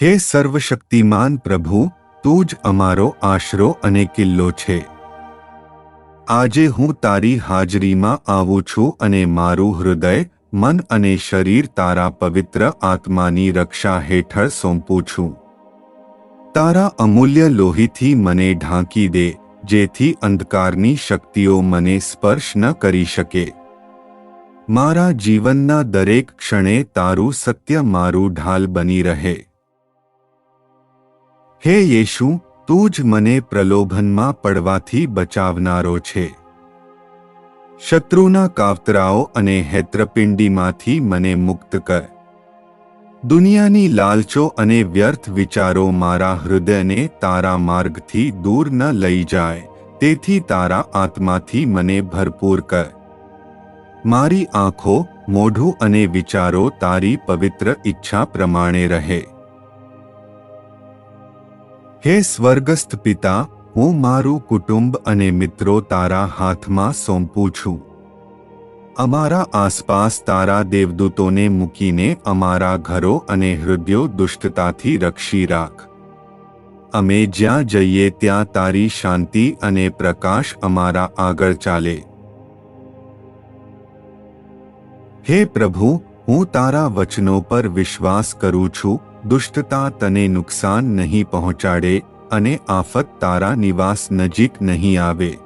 હે સર્વશક્તિમાન પ્રભુ, તું જ અમારો આશરો અને કિલ્લો છે. આજે હું તારી હાજરીમાં આવું છું અને મારું હૃદય, મન અને શરીર તારા પવિત્ર આત્માની રક્ષા હેઠળ સોંપું છું. તારા અમૂલ્ય લોહીથી મને ઢાંકી દે, જેથી અંધકારની શક્તિઓ મને સ્પર્શ ન કરી શકે. મારા જીવનના દરેક ક્ષણે તારું સત્ય મારું ઢાલ બની રહે. હે યેશુ, તું જ મને પ્રલોભનમાં પડવાથી બચાવનારો છે. શત્રુના કાવતરાઓ અને હેત્રપિંડીમાંથી મને મુક્ત કર. દુનિયાની લાલચો અને વ્યર્થ વિચારો મારા હૃદયને તારા માર્ગથી દૂર ન લઈ જાય, તેથી તારા આત્માથી મને ભરપૂર કર. મારી આંખો, મોઢું અને વિચારો તારી પવિત્ર ઈચ્છા પ્રમાણે રહે. હે સ્વર્ગસ્થ પિતા, હું મારું કુટુંબ અને મિત્રો તારા હાથમાં સોંપું છું. અમારા આસપાસ તારા દેવદૂતોને મૂકીને અમારા ઘરો અને હૃદયો દુષ્ટતાથી રક્ષી રાખ. અમે જ્યાં જઈએ ત્યાં તારી શાંતિ અને પ્રકાશ અમારા આગળ ચાલે. હે પ્રભુ હું તારા વચનો પર વિશ્વાસ કરું છું, દુષ્ટતા તને નુકસાન નહીં પહોંચાડે અને આફત તારા નિવાસ નજીક નહીં આવે.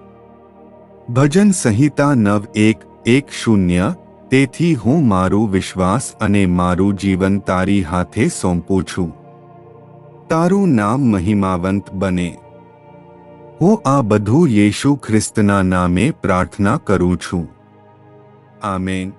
ભજન સંહિતા નવ એક એક શૂન્ય, તેથી હું મારું વિશ્વાસ અને મારું જીવન તારી હાથે સોંપું છું. તારું નામ મહિમાવંત બને. હું આ બધું યેશુ ખ્રિસ્તના નામે પ્રાર્થના કરું છું. આમેન.